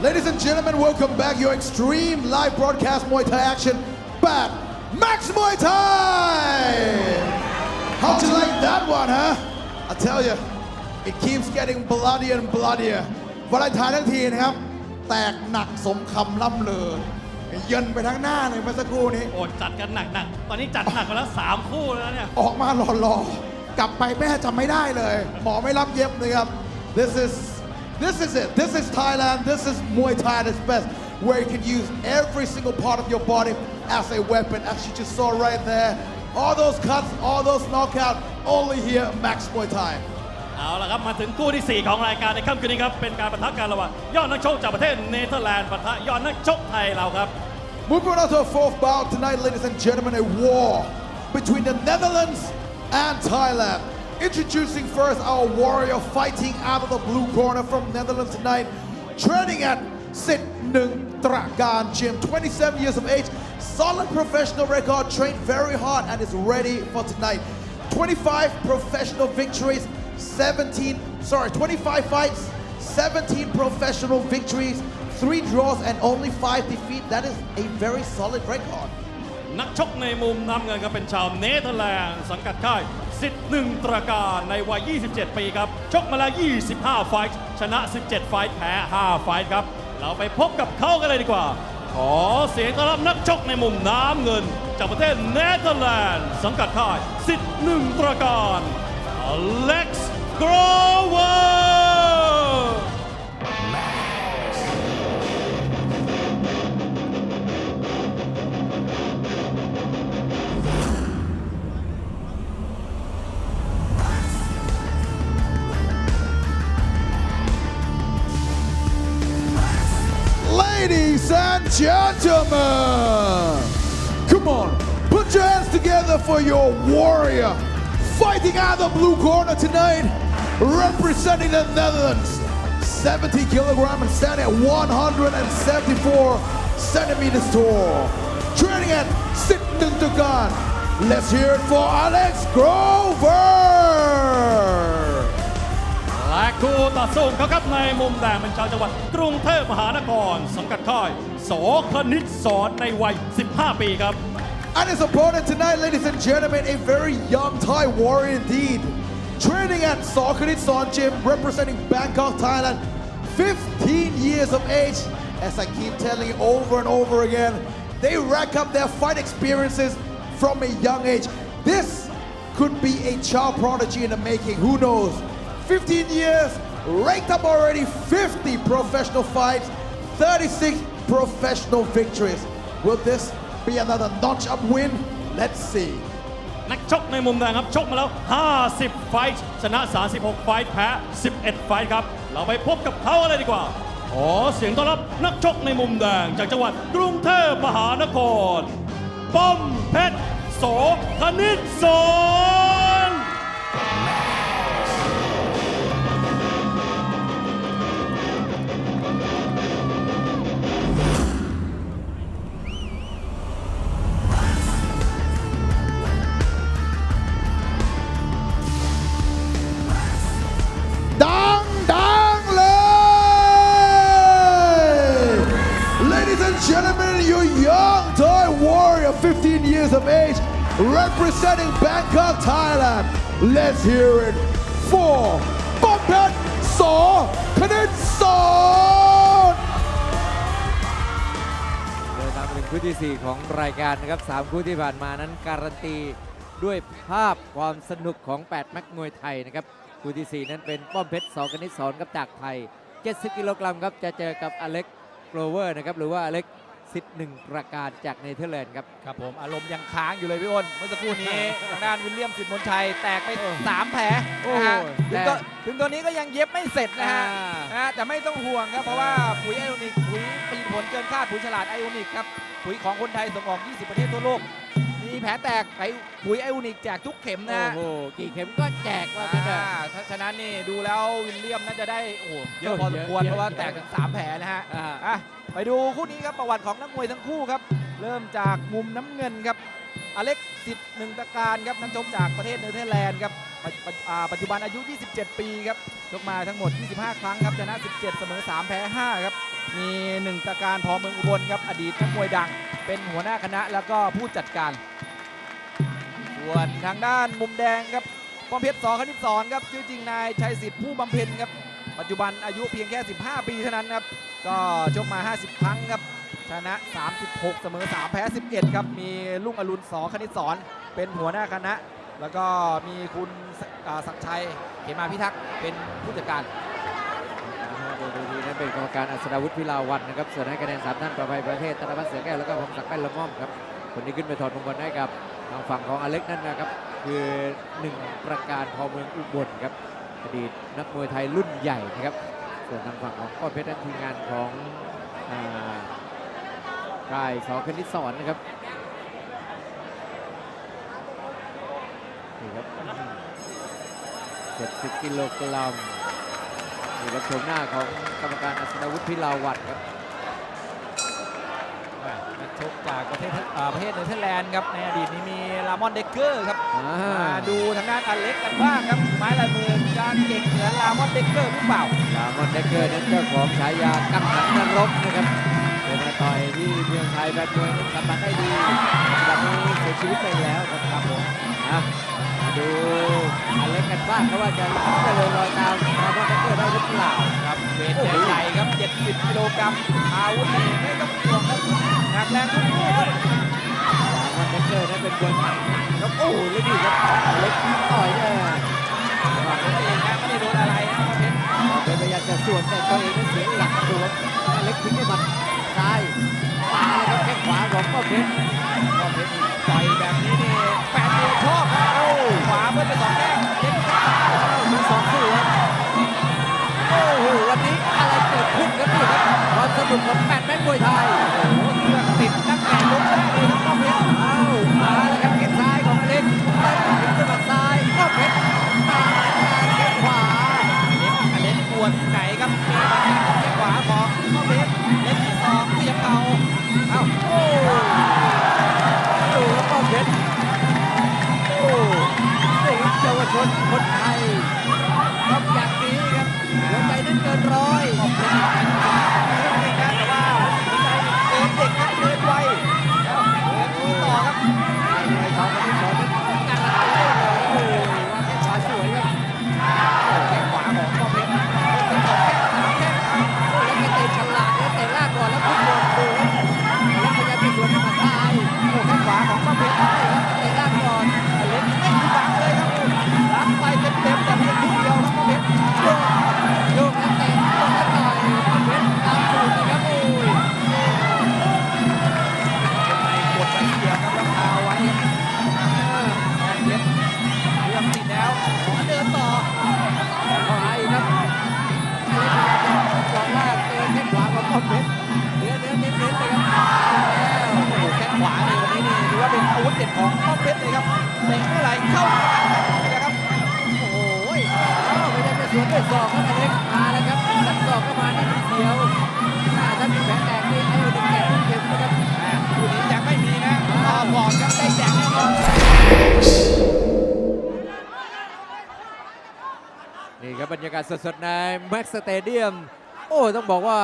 Ladies and gentlemen, welcome back. Your extreme live broadcast Muay Thai action back. Max Muay Thai! How'd you like that one, huh? I tell you, it keeps getting bloodier and bloodier. วันไทายทั้งทีนะครับ แตกหนักสมคำล่ำเลือเยินไปทั้งหน้าเลยเมื่อสักครู่นี้ โอ้จัดกันหนักๆตอนนี้จัดหนักมาแล้ว3คู่แล้วเนี่ย ออกมาหล่อๆกลับไปแม่จำไม่ได้เลย หมอไม่รับเย็บเลยครับ this is this is it this is Thailand this is Muay Thai at its best where you can use every single part of your body as a weapon as you just saw right there all those cuts all those knockouts only here at Max Muay Thai เอาละครับ มาถึงคู่ที่ 4 ของรายการในค่ำคืนนี้ครับ เป็นการปะทะกันระหว่างยอดนักชกจากประเทศเนเธอร์แลนด์ปะทะยอดนักชกไทยเราครับ Moving on to a fourth bout tonight, ladies and gentlemen, a war between the Netherlands and Thailand. Introducing first our warrior fighting out of the blue corner from Netherlands tonight, training at Sit Nung Trakan Gym, 27 years of age, solid professional record, trained very hard and is ready for tonight. 25 professional victories, 17, sorry, 25 fights, 17 professional victories, three draws and only five defeat. That is a very solid record. นักชกในมุมน้ำเงินก็เป็นชาวเนเธอร์แลนด์ สังกัดค่าย สิทธิ์หนึ่งตระการในวัย 27 ปีครับ ชกมาแล้ว 25 ไฟท์ชนะ 17 ไฟท์แพ้ 5 ไฟท์ครับ เราไปพบกับเขากันเลยดีกว่า ขอเสียงต้อนรับนักชกในมุมน้ำเงิน จากประเทศเนเธอร์แลนด์ สังกัดค่ายสิทธิ์หนึ่งตระการอเล็กซ์กรอเวอร์ Ladies and gentlemen, come on, put your hands together for your warrior fighting out of the blue corner tonight, representing the Netherlands. 70 kilogram and standing at 174 centimeters tall. Training at Sit Nung Tukan. Let's hear it for Alex Grover. และคู่ต่อสู้ของเขาครับในมุมแดงเป็นชาวจังหวัดกรุงเทพมหานครสังกัดค่ายโสคณิตสอนในวัย 15 ปีครับ And his opponent tonight, ladies and gentlemen, a very young Thai warrior indeed. Training at Saukanit Son Gym, representing Bangkok, Thailand. 15 years of age. As I keep telling you over and over again, they rack up their fight experiences from a young age. This could be a child prodigy in the making. Who knows? 15 years, ranked up already 50 professional fights, 36 professional victories. Will this be another notch up win? Let's see. นักชกในมุมแดงครับ ชกมาแล้ว 50 ไฟท์ชนะ 36 ไฟท์แพ้ 11 ไฟท์ครับ เราไปพบกับเขาเลยดีกว่า ขอเสียงต้อนรับนักชกในมุมแดง จากจังหวัดกรุงเทพมหานคร ป้อมเพชรโสคณิตส representing Bangkok, Thailand. Let's hear it for Bompet Saw Kanit Son. เดินทางมาถึงคู่ที่ 4 ของรายการนะครับ 3 คู่ที่ผ่านมานั้นการันตีด้วยภาพความสนุกของ 8 แม็กมวยไทยนะครับ คู่ที่ 4 นั้นเป็นป้อมเพชรสอกนิษสอนครับจากไทย 70 กิโลกรัมครับ จะเจอกับอเล็กโกลเวอร์นะครับ หรือว่าอเล็ก สิทธิ์หนึ่งประการจากเนเธอร์แลนด์ครับ ครับผมอารมณ์ยังค้างอยู่เลยพี่อ้นเมื่อสักครู่นี้ ทางด้านวิลเลียมสิทธิ์มนชัยแตกไป 3 แผลนะฮะโอ้โหถึงตอนถึงตอนนี้ก็ยังเย็บไม่เสร็จนะฮะอ่านะฮะแต่ไม่ต้องห่วงครับ เพราะว่าปุ๋ยไอโอนิกปุ๋ยผลิตผลเกินคาดปุ๋ยฉลาดไอโอนิกครับ ปุ๋ยของคนไทยส่งออก 20 ประเทศทั่วโลก มีแผลแตกไปปุ๋ยไอโอนิกแจกทุกเข็มนะโอ้ฮะ โห กี่เข็มก็แจกว่ากันเถอะ อ่าถ้าฉะนั้นนี่ดูแล้ววิลเลียมน่าจะได้โอ้โหเยอะพอสมควรเยอะเพราะว่าเยอะ แตกถึงสามแผลนะฮะอ่า อะ ไปดูคู่นี้ครับประวัติของนักมวยทั้งคู่ครับ เริ่มจากมุมน้ำเงินครับ อเล็กสิทธิ์หนึ่งตะการครับนักชกจากประเทศเนเธอร์แลนด์ครับปัจปัจอ่าปัจจุบันอายุ 27 ปีครับชกมาทั้งหมด 25 ครั้งครับชนะ 17 เสมอ 3 แพ้ 5 ครับ มีหนึ่งตะการพอเมืองอุบลครับอดีตนักมวยดัง เป็นหัวหน้าคณะแล้วก็ผู้จัดการ ส่วนทางด้านมุมแดงครับป้อมเพชรสอคณิตสอนครับชื่อจริงนายชัยสิทธิ์ผู้บำเพ็ญครับ ปัจจุบันอายุเพียงแค่ 15 ปีเท่านั้นครับ ก็ชกมา 50 ครั้งครับ ชนะ 36 เสมอ 3 แพ้ 11 ครับ มีลุงอรุณสอคณิตสอนเป็นหัวหน้าคณะ แล้วก็มีคุณศักชัยเขมาพิทักษ์เป็นผู้จัดการโดยดีนั้นเป็นกรรมการอัศดาวุฒิพิลาวันนะครับส่วนให้คะแนนสามท่านประภัยประเทศธนพัฒน์เสือแก้วแล้วก็พงศักดิ์แป้นละม่อมครับคนที่ขึ้นไปถอดมงคลให้กับทางฝั่งของอเล็กนั่นนะครับ คือหนึ่งประการพอเมืองอุบลครับ อดีตนักมวยไทยรุ่นใหญ่นะครับ ส่วนทางฝั่งของก้อนเพชรนั้นทีมงานของกาค่ายสอคณิตสอนนะครับนี่ครับ 70 กิโลกรัมนี่ครับชมหน้าของกรรมการอัศดาวุฒิพิลาวัตรครับ ชกจากประเทศอ่าประเทศเนเธอร์แลนด์ครับในอดีตนี้มีลามอนเดกเกอร์ครับอ่ามาดูทางด้านอเล็กกันบ้างครับไม้ลายมือการเก่งเหมือนลามอนเดกเกอร์หรือเปล่าลามอนเดกเกอร์นั้นเจ้าของฉายากังหันนรกนะครับเป็นมาต่อยที่เมืองไทยแบดมวยนั้นสัมผัสได้ดีตอนนี้เสียชีวิตไปแล้วครับครับผมนะมาดูอเล็กกันบ้างเพราะว่าจะจะเลยรอยตามลามอนเดกเกอร์ได้หรือเปล่าครับเวทใหญ่ๆครับ70กิโลกรัมอาวุธนี่ไม่ต้องห่วงครับ หนักแรงทุกลูกครับลามอนเดกเกอร์นั้นเป็นบวยหมัดหนักครับโอ้โหแล้วดีครับเล็กต่อยเนี่ยฝั่งนั้นเองนะไม่ได้โดนอะไรนะเพชรเป็นพยายามจะสวนแต่ตัวเองนั้นเสียหลักดูครับอเล็กทิ้งด้วยหมัดซ้ายมาแล้วแข้งขวาของป้อเพชรก็เพชรต่อยแบบนี้นี่แฟนมวยชอบครับโอ้ขวาเบิ้ลไปสองแข้งเด็กมีสองสู้ครับโอ้โหวันนี้อะไรเกิดขึ้นครับนี่ครับความสนุกของแปดแม่มวยไทย ครับเยาวชนคน บบรรยากาศสดๆในแม็กสเตเดียมโอ้ต้องบอกว่า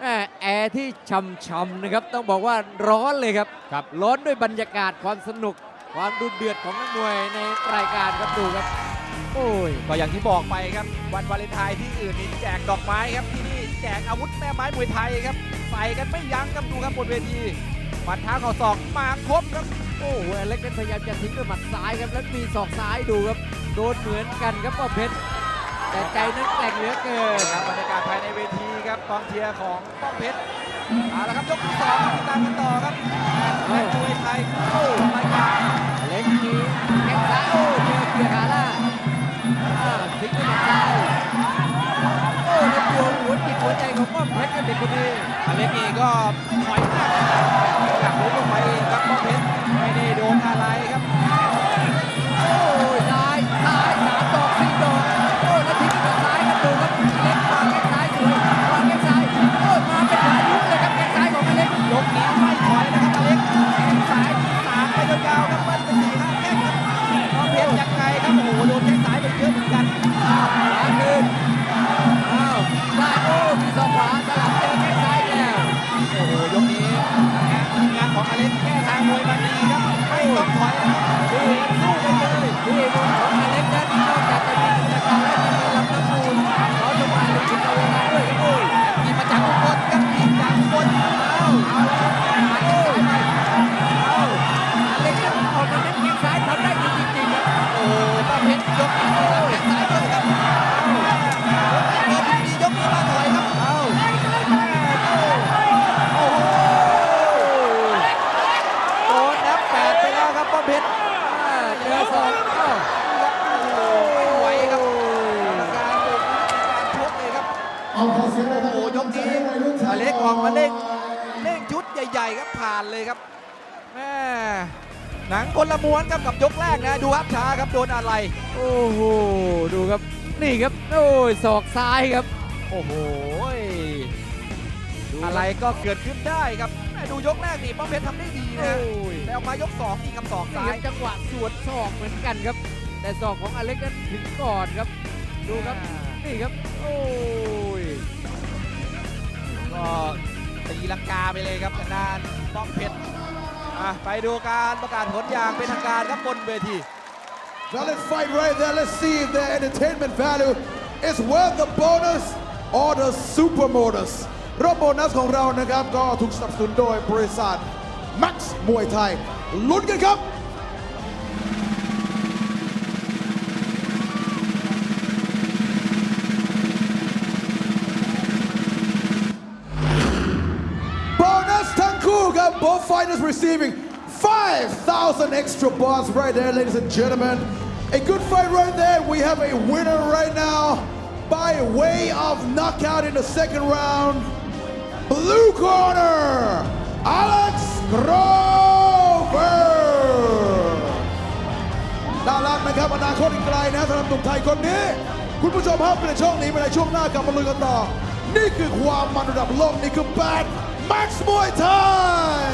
แหม่แอร์ที่ช่ำๆนะครับต้องบอกว่าร้อนเลยครับครับ ร้อนด้วยบรรยากาศความสนุก ความดุเดือดของนักมวยในรายการครับดูครับ โอ้ยก็อย่างที่บอกไปครับ วันวาเลนไทน์ที่อื่นนี่แจกดอกไม้ครับที่นี่แจกอาวุธแม่ไม้มวยไทยครับใส่กันไม่ยั้งครับดูครับบนเวทีหมัดเท้าเข่าศอกมาครบครับโอ้โหอเล็กนั้นพยายามจะทิ้งด้วยหมัดซ้ายครับแล้วมีศอกซ้ายดูครับโดนเหมือนกันครับป้อมเพชร แต่ใจนั้นแกร่งเหลือเกินครับบรรยากาศภายในเวทีครับกองเชียร์ของป้อมเพชรเอาละครับยกที่สองครับติดตามกันต่อครับแม่มวยไทยโอ้รายการอเล็กมีแข้งซ้ายโอ้เจอเกียร์ขาล่างอ่าทิ้งด้วยหมัดซ้ายโอ้แล้วดวงหัวจิตหัวใจของป้อมเพชรกับเด็กคนนี้อเล็กนี่ก็ไม่ถอยมากนะครับอยากรู้ลงไปเองครับป้อมเพชรไม่ได้โดนอะไรครับ Alex. แม่หนังคนละม้วนครับกับยกแรกนะ ดูครับช้าครับโดนอะไร โอ้โหดูครับนี่ครับโอ้ยศอกซ้ายครับ โอ้โหอะไรก็เกิดขึ้นได้ครับแม่ดูยกแรกนี่ป้อมเพชรทำได้ดีนะโอ้ย แต่ออกมายกสองอีกคำสองนี่ซ้าครัยบจังหวะสวนศอกเหมือนกันครับ แต่ศอกของอเล็กนั้นถึงก่อนครับ ดูครับนี่ครับ โอ้ยก็ตีลังกาไปเลยครับทางด้านป้อมเพชร อะไปดูการประกาศผลอย่างเป็นทางการครับบนเวที Valid fight right there. Let's see if the entertainment value is worth the bonus or the super bonus รอบโบนัสของเรานะครับ ก็ถูกสนับสนุนโดยบริษัท Max มวยไทย ลุ้นกันครับ both fighters receiving 5,000 extra bars right there ladies and gentlemen a good fight right there we have a winner right now by way of knockout in the second round blue corner Alex Grover น่ารักนะครับอนาคตอีกไกลนะสำหรับหนุ่มไทยคนนี้ คุณผู้ชมครับในช่วงนี้ในช่วงหน้ากลับมาลุยกันต่อ นี่คือความมันระดับโลก นี่คือแบด Max Muay Thai!